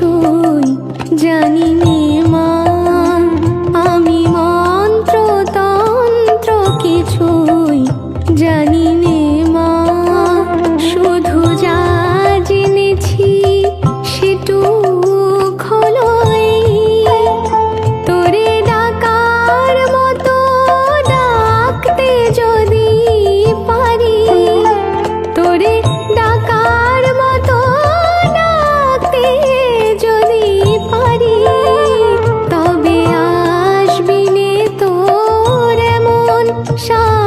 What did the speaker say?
কিছুই জানি মা আমি মন্ত্র তন্ত্র কিছু 上